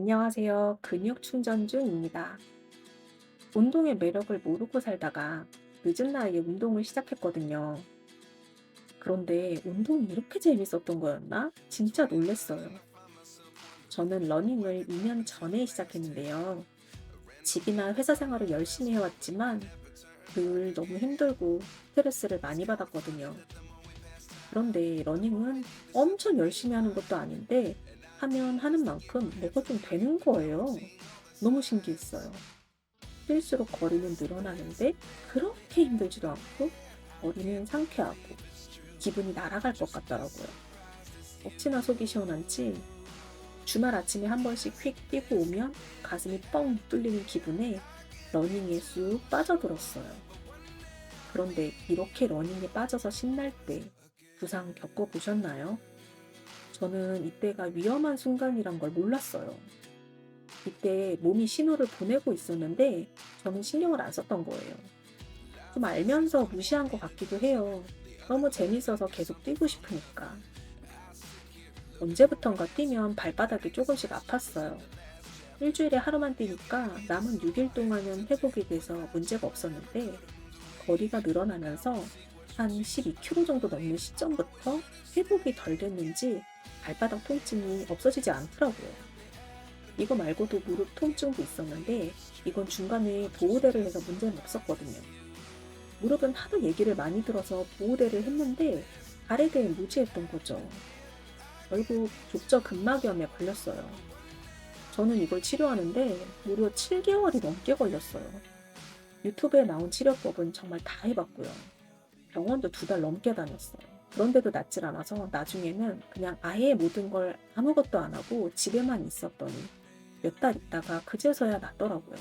안녕하세요. 근육 충전 중입니다. 운동의 매력을 모르고 살다가 늦은 나이에 운동을 시작했거든요. 그런데 운동이 이렇게 재밌었던 거였나? 진짜 놀랬어요. 저는 러닝을 2년 전에 시작했는데요. 집이나 회사 생활을 열심히 해왔지만 늘 너무 힘들고 스트레스를 많이 받았거든요. 그런데 러닝은 엄청 열심히 하는 것도 아닌데 하면 하는 만큼 뭐가 좀 되는 거예요. 너무 신기했어요. 뛸수록 거리는 늘어나는데 그렇게 힘들지도 않고 거리는 상쾌하고 기분이 날아갈 것 같더라고요. 억지나 속이 시원한지 주말 아침에 한 번씩 휙 뛰고 오면 가슴이 뻥 뚫리는 기분에 러닝에 쑥 빠져들었어요. 그런데 이렇게 러닝에 빠져서 신날 때 부상 겪어보셨나요? 저는 이때가 위험한 순간이란 걸 몰랐어요. 이때 몸이 신호를 보내고 있었는데 저는 신경을 안 썼던 거예요. 좀 알면서 무시한 것 같기도 해요. 너무 재밌어서 계속 뛰고 싶으니까. 언제부턴가 뛰면 발바닥이 조금씩 아팠어요. 일주일에 하루만 뛰니까 남은 6일 동안은 회복이 돼서 문제가 없었는데 거리가 늘어나면서 한 12km 정도 넘는 시점부터 회복이 덜 됐는지 발바닥 통증이 없어지지 않더라고요. 이거 말고도 무릎 통증도 있었는데 이건 중간에 보호대를 해서 문제는 없었거든요. 무릎은 하도 얘기를 많이 들어서 보호대를 했는데 아래대에 무지했던 거죠. 결국 족저 근막염에 걸렸어요. 저는 이걸 치료하는데 무려 7개월이 넘게 걸렸어요. 유튜브에 나온 치료법은 정말 다 해봤고요. 병원도 두 달 넘게 다녔어요. 그런데도 낫질 않아서 나중에는 그냥 아예 모든 걸 아무것도 안 하고 집에만 있었더니 몇 달 있다가 그제서야 낫더라고요.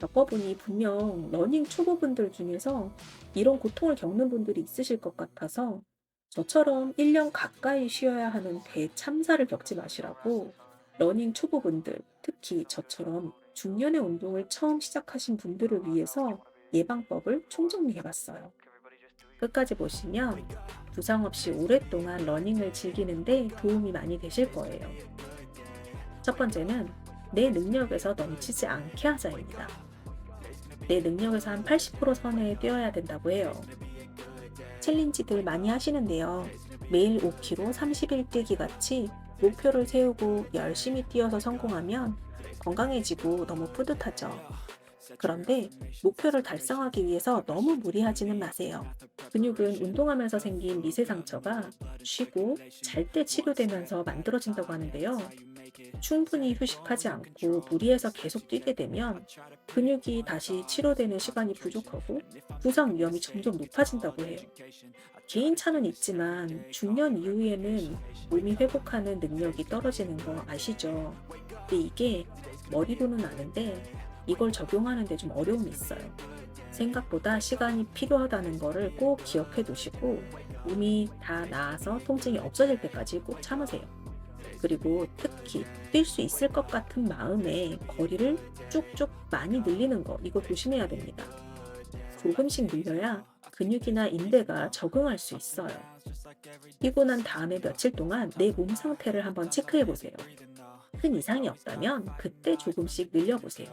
겪어보니 분명 러닝 초보분들 중에서 이런 고통을 겪는 분들이 있으실 것 같아서 저처럼 1년 가까이 쉬어야 하는 대참사를 겪지 마시라고 러닝 초보분들, 특히 저처럼 중년의 운동을 처음 시작하신 분들을 위해서 예방법을 총정리해봤어요. 끝까지 보시면 부상 없이 오랫동안 러닝을 즐기는데 도움이 많이 되실 거예요. 첫 번째는 내 능력에서 넘치지 않게 하자입니다. 내 능력에서 한 80% 선에 뛰어야 된다고 해요. 챌린지들 많이 하시는데요. 매일 5km 30일 뛰기 같이 목표를 세우고 열심히 뛰어서 성공하면 건강해지고 너무 뿌듯하죠. 그런데 목표를 달성하기 위해서 너무 무리하지는 마세요. 근육은 운동하면서 생긴 미세 상처가 쉬고 잘 때 치료되면서 만들어진다고 하는데요. 충분히 휴식하지 않고 무리해서 계속 뛰게 되면 근육이 다시 치료되는 시간이 부족하고 부상 위험이 점점 높아진다고 해요. 개인차는 있지만 중년 이후에는 몸이 회복하는 능력이 떨어지는 거 아시죠? 근데 이게 머리로는 아는데 이걸 적용하는데 좀 어려움이 있어요. 생각보다 시간이 필요하다는 거를 꼭 기억해 두시고 몸이 다 나아서 통증이 없어질 때까지 꼭 참으세요. 그리고 특히 뛸 수 있을 것 같은 마음에 거리를 쭉쭉 많이 늘리는 거 이거 조심해야 됩니다. 조금씩 늘려야 근육이나 인대가 적응할 수 있어요. 뛰고 난 다음에 며칠 동안 내 몸 상태를 한번 체크해 보세요. 큰 이상이 없다면 그때 조금씩 늘려보세요.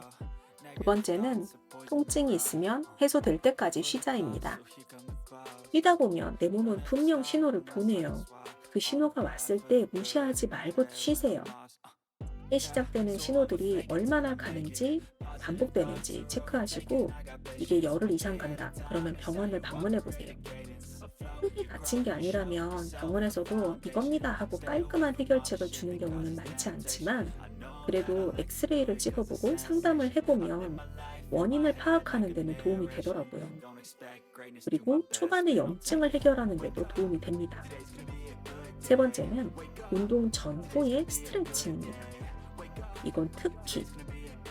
두 번째는 통증이 있으면 해소될 때까지 쉬자입니다. 뛰다 보면 내 몸은 분명 신호를 보내요. 그 신호가 왔을 때 무시하지 말고 쉬세요. 에 시작되는 신호들이 얼마나 가는지 반복되는지 체크하시고 이게 열흘 이상 간다. 그러면 병원을 방문해 보세요. 크게 다친 게 아니라면 병원에서도 이겁니다 하고 깔끔한 해결책을 주는 경우는 많지 않지만 그래도 엑스레이를 찍어보고 상담을 해보면 원인을 파악하는 데는 도움이 되더라고요. 그리고 초반에 염증을 해결하는 데도 도움이 됩니다. 세 번째는 운동 전후의 스트레칭입니다. 이건 특히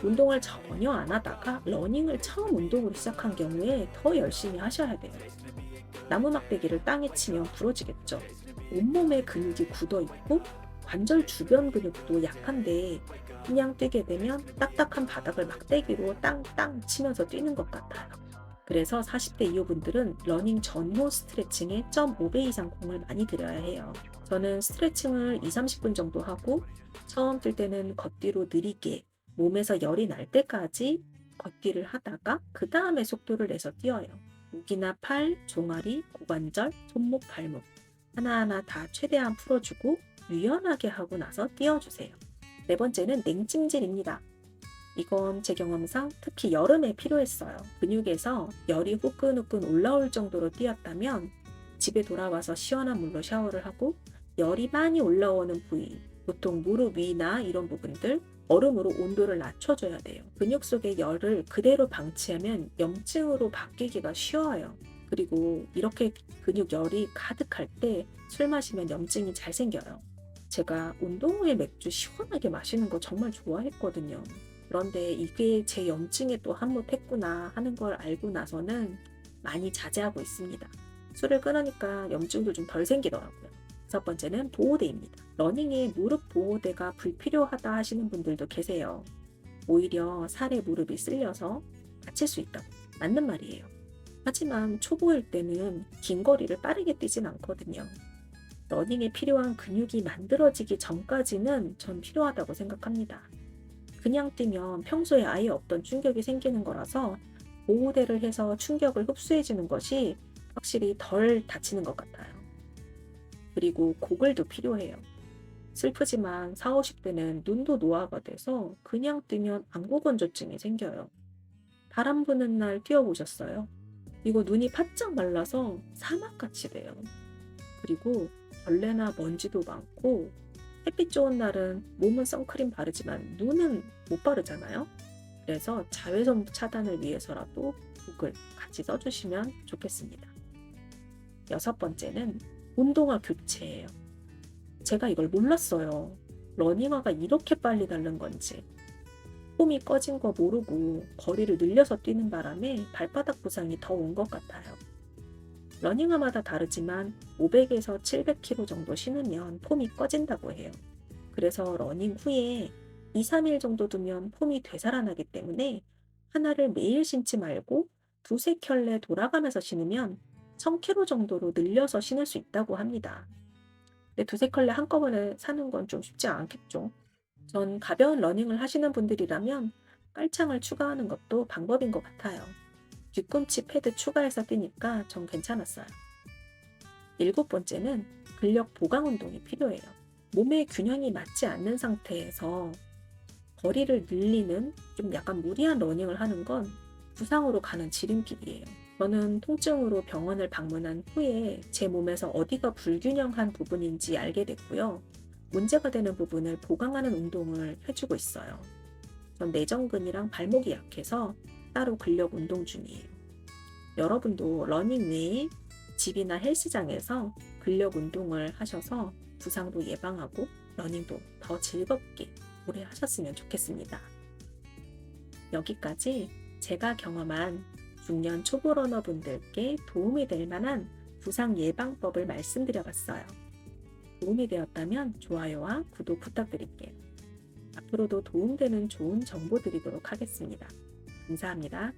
운동을 전혀 안 하다가 러닝을 처음 운동으로 시작한 경우에 더 열심히 하셔야 돼요. 나무 막대기를 땅에 치면 부러지겠죠. 온몸에 근육이 굳어 있고 관절 주변 근육도 약한데 그냥 뛰게 되면 딱딱한 바닥을 막대기로 땅땅 치면서 뛰는 것 같아요. 그래서 40대 이후분들은 러닝 전후 스트레칭에 0.5배 이상 공을 많이 들여야 해요. 저는 스트레칭을 2, 30분 정도 하고 처음 뛸 때는 걷기로 느리게 몸에서 열이 날 때까지 걷기를 하다가 그 다음에 속도를 내서 뛰어요. 목이나 팔, 종아리, 고관절, 손목, 발목 하나하나 다 최대한 풀어주고 유연하게 하고 나서 뛰어주세요. 네 번째는 냉찜질입니다. 이건 제 경험상 특히 여름에 필요했어요. 근육에서 열이 후끈후끈 올라올 정도로 뛰었다면 집에 돌아와서 시원한 물로 샤워를 하고 열이 많이 올라오는 부위, 보통 무릎 위나 이런 부분들 얼음으로 온도를 낮춰줘야 돼요. 근육 속의 열을 그대로 방치하면 염증으로 바뀌기가 쉬워요. 그리고 이렇게 근육 열이 가득할 때 술 마시면 염증이 잘 생겨요. 제가 운동 후에 맥주 시원하게 마시는 거 정말 좋아했거든요. 그런데 이게 제 염증에 또 한몫했구나 하는 걸 알고 나서는 많이 자제하고 있습니다. 술을 끊으니까 염증도 좀 덜 생기더라고요. 다섯 번째는 보호대입니다. 러닝에 무릎 보호대가 불필요하다 하시는 분들도 계세요. 오히려 살에 무릎이 쓸려서 다칠 수 있다고. 맞는 말이에요. 하지만 초보일 때는 긴 거리를 빠르게 뛰진 않거든요. 러닝에 필요한 근육이 만들어지기 전까지는 전 필요하다고 생각합니다. 그냥 뛰면 평소에 아예 없던 충격이 생기는 거라서 보호대를 해서 충격을 흡수해주는 것이 확실히 덜 다치는 것 같아요. 그리고 고글도 필요해요. 슬프지만 4, 50대는 눈도 노화가 돼서 그냥 뛰면 안구건조증이 생겨요. 바람 부는 날 뛰어보셨어요? 이거 눈이 바짝 말라서 사막같이 돼요. 그리고 벌레나 먼지도 많고 햇빛 좋은 날은 몸은 선크림 바르지만 눈은 못 바르잖아요. 그래서 자외선 차단을 위해서라도 북을 같이 써주시면 좋겠습니다. 여섯 번째는 운동화 교체예요. 제가 이걸 몰랐어요. 러닝화가 이렇게 빨리 닳는 건지. 폼이 꺼진 거 모르고 거리를 늘려서 뛰는 바람에 발바닥 부상이 더 온 것 같아요. 러닝화마다 다르지만 500에서 700km 정도 신으면 폼이 꺼진다고 해요. 그래서 러닝 후에 2, 3일 정도 두면 폼이 되살아나기 때문에 하나를 매일 신지 말고 두세 켤레 돌아가면서 신으면 1000km 정도로 늘려서 신을 수 있다고 합니다. 근데 두세 켤레 한꺼번에 사는 건 좀 쉽지 않겠죠. 전 가벼운 러닝을 하시는 분들이라면 깔창을 추가하는 것도 방법인 것 같아요. 뒤꿈치 패드 추가해서 뛰니까 전 괜찮았어요. 일곱 번째는 근력 보강 운동이 필요해요. 몸의 균형이 맞지 않는 상태에서 거리를 늘리는 좀 약간 무리한 러닝을 하는 건 부상으로 가는 지름길이에요. 저는 통증으로 병원을 방문한 후에 제 몸에서 어디가 불균형한 부분인지 알게 됐고요. 문제가 되는 부분을 보강하는 운동을 해주고 있어요. 전 내전근이랑 발목이 약해서 따로 근력 운동 중이에요. 여러분도 러닝 외에 집이나 헬스장에서 근력 운동을 하셔서 부상도 예방하고 러닝도 더 즐겁게 오래 하셨으면 좋겠습니다. 여기까지 제가 경험한 중년 초보 러너분들께 도움이 될 만한 부상 예방법을 말씀드려 봤어요. 도움이 되었다면 좋아요와 구독 부탁드릴게요. 앞으로도 도움되는 좋은 정보 드리도록 하겠습니다. 감사합니다.